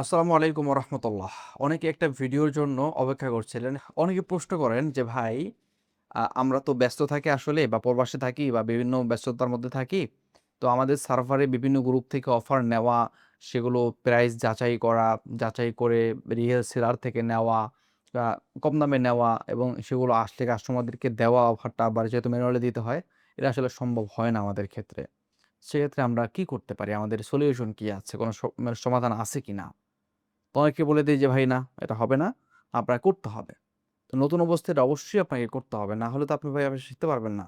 আসসালামু আলাইকুম রহমতুল্লাহ অনেকে একটা ভিডিওর জন্য অপেক্ষা করছিলেন। অনেকে প্রশ্ন করেন যে, ভাই আমরা তো ব্যস্ত থাকি আসলে বা প্রবাসে থাকি বা বিভিন্ন ব্যস্ততার মধ্যে থাকি। তো আমাদের সার্ভারে বিভিন্ন গ্রুপ থেকে অফার নেওয়া, সেগুলো প্রাইস যাচাই করা, যাচাই করে রিয়েল সেলার থেকে নেওয়া কম দামে নেওয়া এবং সেগুলো আসলে কাস্টমারদেরকে দেওয়া অফারটা আবার যেহেতু ম্যানুয়ালি দিতে হয়, এটা আসলে সম্ভব হয় না আমাদের ক্ষেত্রে। সেক্ষেত্রে আমরা কি করতে পারি? আমাদের সলিউশন কি আছে? কোনো মানে সমাধান আছে কি না তো অনেকে বলে দিই যে, ভাই না, এটা হবে না আপনার করতে হবে। তো নতুন অবস্থায় এটা অবশ্যই আপনাকে করতে হবে। না হলে তো আপনি ভাই আপনি শিখতে পারবেন না।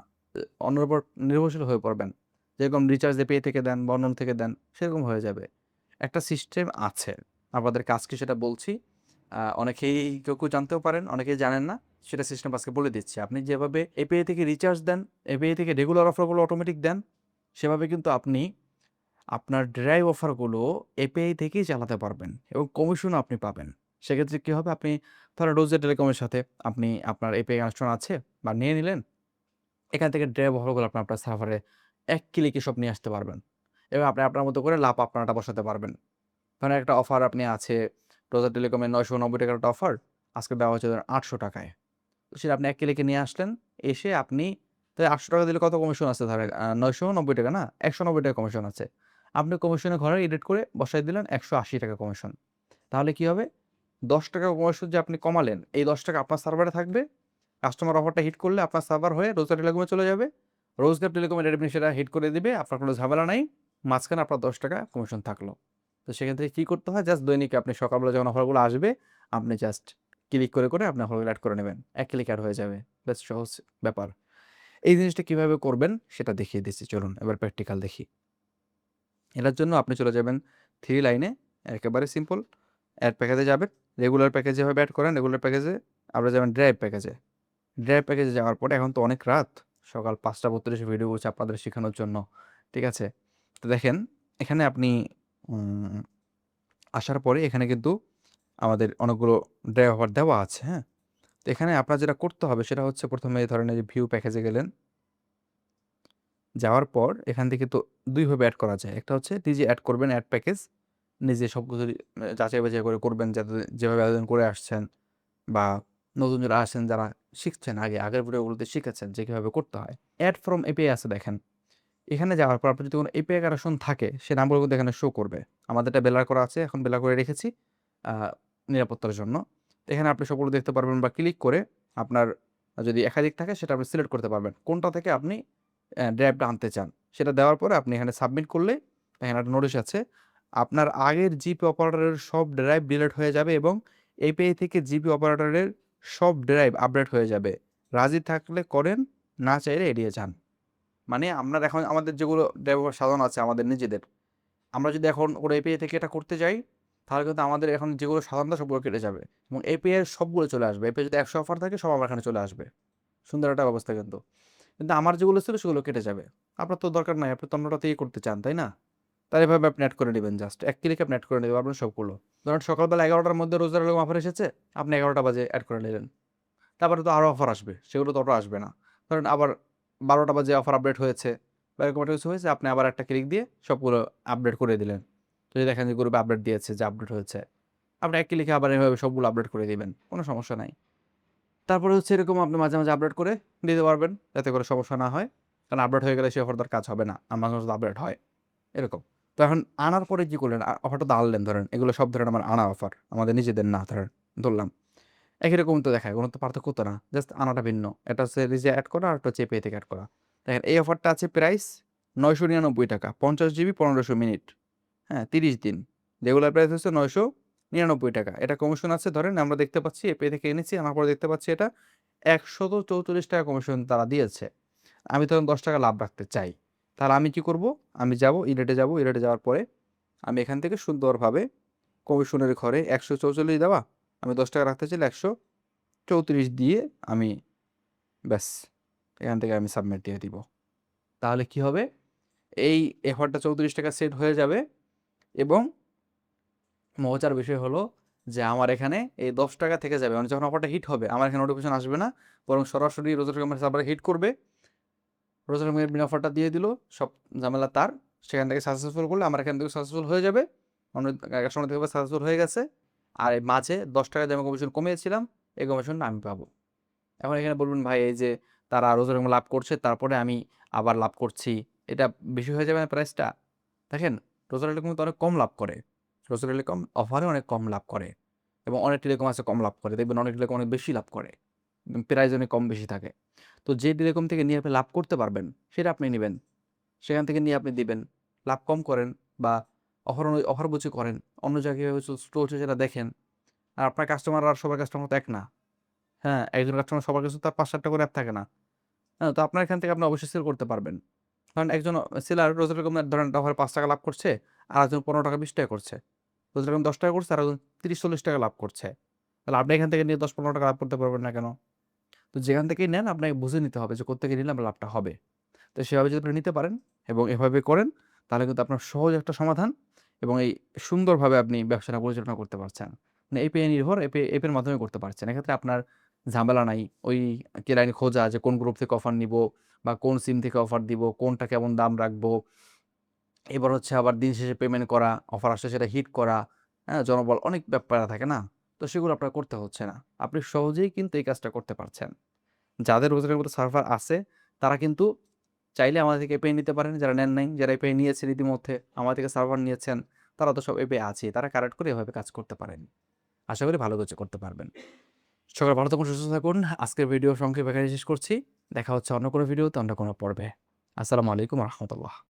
অন্যের উপর নির্ভরশীল হয়ে পড়বেন। যেরকম রিচার্জ দিয়ে পে থেকে দেন বর্ণন থেকে দেন, সেরকম হয়ে যাবে। একটা সিস্টেম আছে। আপনাদের কাজকে সেটা বলছি। অনেকেই কেউ কেউ জানতেও পারেন, অনেকেই জানেন না। সেটা সিস্টেম আজকে বলে দিচ্ছি। আপনি যেভাবে এপিআই থেকে রিচার্জ দেন এপিআই থেকে রেগুলার অফারগুলো অটোমেটিক দেন, সেভাবে কিন্তু আপনি আপনার ড্রাইভ অফারগুলো এপিআই থেকেই চালাতে পারবেন এবং কমিশনও আপনি পাবেন। সেক্ষেত্রে কী হবে? আপনি ধরেন রোজে টেলিকমের সাথে আপনি আপনার এপিআই কানেকশন আছে বা নিয়ে নিলেন, এখান থেকে ড্রাইভ অফারগুলো আপনি আপনার সার্ভারে এক ক্লিকে সব নিয়ে আসতে পারবেন এবং আপনি আপনার মতো করে লাভ আপনারটা বসাতে পারবেন। ধরেন একটা অফার আপনি আছে, রোজা টেলিকমের নয়শো নব্বই টাকার একটা অফার, আজকে দেওয়া হচ্ছে ধরেন আটশো টাকায়। তো সেটা আপনি এক ক্লিকে নিয়ে আসলেন, এসে আপনি তাই আটশো টাকা দিলে কত কমিশন আছে? ধরেন নয়শো নব্বই টাকা না? একশো নব্বই টাকা কমিশন আছে। আপনি কমিশনের ঘরে এডিট করে বসাই দিলেন একশো আশি টাকা কমিশন তাহলে কি হবে? দশ টাকা কমিশন যে আপনি কমালেন, এই দশ টাকা আপনার সার্ভারে থাকবে। কাস্টমার অফারটা হিট করলে আপনার সার্ভার হয়ে রোজগার টেলিকমে চলে যাবে। রোজগার টেলিকমের রেডমি সেটা হিট করে দিবে, আপনার কোনো ঝামেলা নাই। মাঝখানে আপনার দশ টাকা কমিশন থাকল। তো সেখান থেকে কী করতে হয়? জাস্ট দৈনিক আপনি সকালবেলা যখন অফারগুলো আসবে, আপনি জাস্ট ক্লিক করে করে আপনি অফারগুলো অ্যাড করে নেবেন। এক ক্লিক অ্যাড হয়ে যাবে। বেশ সহজ ব্যাপার। এই জিনিসটা কীভাবে করবেন সেটা দেখিয়ে দিচ্ছি। চলুন, এবার প্র্যাকটিক্যাল দেখি। এটার জন্য আপনি চলে যাবেন থ্রি লাইনে একেবারে সিম্পল অ্যাড প্যাকেজে যাবেন রেগুলার প্যাকেজ যেভাবে অ্যাড করেন রেগুলার প্যাকেজে আপনারা যাবেন ড্রাইভ প্যাকেজে ড্রাইভ প্যাকেজে যাওয়ার পরে এখন তো অনেক রাত, সকাল পাঁচটা বত্রিশে ভিডিও করছে আপনাদের শেখানোর জন্য, ঠিক আছে? তো দেখেন, এখানে আপনি আসার পরে এখানে কিন্তু আমাদের অনেকগুলো ড্রাইভ অফার দেওয়া আছে হ্যাঁ? তো এখানে আপনার যেটা করতে হবে সেটা হচ্ছে প্রথমে এই ধরনের ভিউ প্যাকেজে গেলেন যাওয়ার পর এখান থেকে তো দুইভাবে অ্যাড করা যায়। একটা হচ্ছে নিজে অ্যাড করবেন অ্যাড প্যাকেজ নিজে সব কিছু যাচাই বাছাই করে করবেন যাতে যেভাবে আবেদন করে আসছেন বা নতুন যারা আসেন যারা শিখছেন আগে, আগের ভিডিওগুলোতে শিখেছেন যে কীভাবে করতে হয়। অ্যাড ফ্রম এপিআই আছে দেখেন। এখানে যাওয়ার পর আপনার যদি কোনো এপিআই কানেকশন থাকে, সে নাম্বারগুলো কিন্তু এখানে শো করবে। আমাদেরটা বেলার করা আছে, এখন বেলার করে রেখেছি নিরাপত্তার জন্য। এখানে আপনি সবগুলো দেখতে পারবেন বা ক্লিক করে আপনার যদি একাধিক থাকে সেটা আপনি সিলেক্ট করতে পারবেন। কোনটা থেকে আপনি ড্রাইভটা আনতে চান। সেটা দেওয়ার পরে আপনি এখানে সাবমিট করলে এখানে একটা নোটিশ আছে, আপনার আগের জিপি অপারেটরের সব ড্রাইভ ডিলেট হয়ে যাবে এবং এপিআই থেকে জিপি অপারেটরের সব ড্রাইভ আপডেট হয়ে যাবে। রাজি থাকলে করেন, না চাইলে এড়িয়ে যান। মানে আমরা এখন আমাদের যেগুলো ড্রাইভার সাধারণ আছে আমাদের নিজেদের, আমরা যদি এখন ওরা এপিআই থেকে এটা করতে যাই, তাহলে কিন্তু আমাদের এখন যেগুলো সাধারণত সবগুলো কেটে যাবে এবং এপিআই সবগুলো চলে আসবে। এপিআই যদি একশো অফার থাকে, সব আমার এখানে চলে আসবে। সুন্দর একটা ব্যবস্থা কিন্তু। কিন্তু আমার যেগুলো ছিল সেগুলো কেটে যাবে। আপনার তো দরকার নাই, আপনি তো অন্যটাতেই করতে চান, তাই না? তাই এভাবে আপনি অ্যাড করে নেবেন জাস্ট এক ক্লিকে আপনি অ্যাড করে নিতে আপনার সবগুলো। ধরেন সকালবেলা এগারোটার মধ্যে রোজার এরকম অফার এসেছে, আপনি এগারোটা বাজে অ্যাড করে নিলেন। তারপরে তো আরও অফার আসবে, সেগুলো তো অটো আসবে না। ধরেন আবার বারোটা বাজে অফার আপডেট হয়েছে বা এরকম একটা কিছু হয়েছে, আপনি আবার একটা ক্লিক দিয়ে সবগুলো আপডেট করে দিলেন। যদি দেখেন যে গ্রুপে আপডেট দিয়েছে, যে আপডেট হয়েছে, আপনি এক ক্লিকে আবার এভাবে সবগুলো আপডেট করে দিবেন, কোনো সমস্যা নাই। তারপরে হচ্ছে এরকম আপনি মাঝে মাঝে আপডেট করে দিতে পারবেন, যাতে করে সমস্যা না হয়। কারণ আপডেট হয়ে গেলে সে অফারটার কাজ হবে না আর মাঝে মাঝে আপডেট হয়, এরকম। তো এখন আনার পরে কী করলেন? অফারটা তো আনলেন ধরেন, এগুলো সব ধরেন আমার আনা অফার আমাদের নিজেদের না ধরেন, ধরলাম। একই রকম তো দেখায়, কোনো তো পার্থক্য তো না জাস্ট আনাটা ভিন্ন, এটা হচ্ছে রিজে অ্যাড করা আর একটা হচ্ছে পে থেকে অ্যাড করা। দেখেন, এই অফারটা আছে প্রাইস নয়শো নিরানব্বই টাকা, পঞ্চাশ জিবি পনেরোশো মিনিট হ্যাঁ তিরিশ দিন। রেগুলার প্রাইস হচ্ছে নয়শো নিরানব্বই টাকা। এটা কমিশন আছে, ধরেন আমরা দেখতে পাচ্ছি এপে থেকে এনেছি, আমার পরে দেখতে পাচ্ছি এটা একশত চৌচল্লিশ টাকা কমিশন তারা দিয়েছে। আমি তখন দশ টাকা লাভ রাখতে চাই। তাহলে আমি কি করব? আমি যাব ইরেটে যাব ইরেটে যাওয়ার পরে আমি এখান থেকে সুন্দরভাবে কমিশনের ঘরে একশো চৌচল্লিশ দেওয়া, আমি দশ টাকা রাখতে চাইলে একশো চৌত্রিশ দিয়ে আমি ব্যাস, এখান থেকে আমি সাবমিট দিয়ে দিব। তাহলে কি হবে? এই এফারটা চৌত্রিশ টাকা সেট হয়ে যাবে এবং মজার বিষয় হলো যে আমার এখানে এই দশ টাকা থেকে যাবে। মানে যখন অফারটা হিট হবে, আমার এখানে নোটিফিকেশন আসবে না। বরং সরাসরি রোজার কমের সার্ভারে হিট করবে। রোজার কমের বিনা অফারটা দিয়ে দিল, সব ঝামেলা তার। সেখান থেকে সাকসেসফুল করলে আমার এখান থেকে সাকসেসফুল হয়ে যাবে। অন্য কাস্টমার থেকে সাকসেসফুল হয়ে গেছে। আর এই মাঝে দশ টাকা আমি কমিশন কমিয়েছিলাম, এই কমিশনটা আমি পাবো। এখন এখানে বলবেন, ভাই, এই যে তারা রোজ এরকম লাভ করছে, তারপরে আমি আবার লাভ করছি। এটা বেশি হয়ে যাবে প্রাইসটা দেখেন, রোজার টেলিকম তো অনেক কম লাভ করে। রোজার টেলিকম অফারে অনেক কম লাভ করে এবং অনেক টেলিকম আছে কম লাভ করে। দেখবেন অনেক টেলিকম অনেক বেশি লাভ করে। প্রাইস অনেক কম বেশি থাকে। তো যে টেলিকম থেকে নিয়ে আপনি লাভ করতে পারবেন, সেটা আপনি নেবেন। সেখান থেকে নিয়ে আপনি দিবেন। লাভ কম করেন বা অফার অফার বুঝি করেন। অন্য জায়গায় চলছে সেটা দেখেন। আর আপনার কাস্টমার আর সবার কাস্টমার তো এক না। হ্যাঁ একজন কাস্টমার সবার কাছে তার পাঁচ সাতটা করে অ্যাপ থাকে না। হ্যাঁ তো আপনার এখান থেকে আপনি অবশ্যই সেল করতে পারবেন। কারণ একজন সেলার রোজ রকম ধরেন অফার পাঁচ টাকা লাভ করছে আর একজন পনেরো টাকা, বিশ টাকা করছে। রোজ রকম দশ টাকা করছে আর একজন তিরিশ, চল্লিশ টাকা লাভ করছে। তাহলে আপনি এখান থেকে নিয়ে দশ, পনেরো টাকা লাভ করতে পারবেন না কেন? তো যেখান থেকেই নেন, আপনাকে বুঝে নিতে হবে যে কোথেকে নিলে আপনার লাভটা হবে। তো সেভাবে যদি আপনি নিতে পারেন এবং এভাবে করেন, তাহলে কিন্তু আপনার সহজ একটা সমাধান এবং এই সুন্দরভাবে আপনি ব্যবসাটা পরিচালনা করতে পারছেন। মানে এপে নির্ভর এপি এপের মাধ্যমে করতে পারছেন। এক্ষেত্রে আপনার ঝামেলা নাই। ওই কেরানি খোঁজা যে কোন গ্রুপ থেকে অফার নিব বা কোন সিম থেকে অফার দিব, কোনটা কেমন দাম রাখব এবার হচ্ছে আবার দিন শেষে পেমেন্ট করা অফার আসলে সেটা হিট করা হ্যাঁ জনবল অনেক ব্যাপার থাকে না? তো সেগুলো আপনার করতে হচ্ছে না। আপনি সহজেই কিন্তু এই কাজটা করতে পারছেন। যাদের রোজগারের মতো সার্ভার আছে, তারা কিন্তু চাইলে আমাদের থেকে এপে নিতে পারেন। যারা নেন নাই যারা এপে নিয়েছেন ইতিমধ্যে, আমাদের থেকে সার্ভার নিয়েছেন, তারা তো সব এপে আছে তারা কারেক্ট করে এভাবে কাজ করতে পারেন। আশা করি ভালো কিছু করতে পারবেন। সকাল ভালো থাকুন, সুস্থ থাকুন। আজকের ভিডিও সংক্ষেপে শেষ করছি। দেখা হচ্ছে অন্য কোনো ভিডিওতে অন্য কোনো পর্বে। আসসালামু আলাইকুম রহমতুল্লাহ।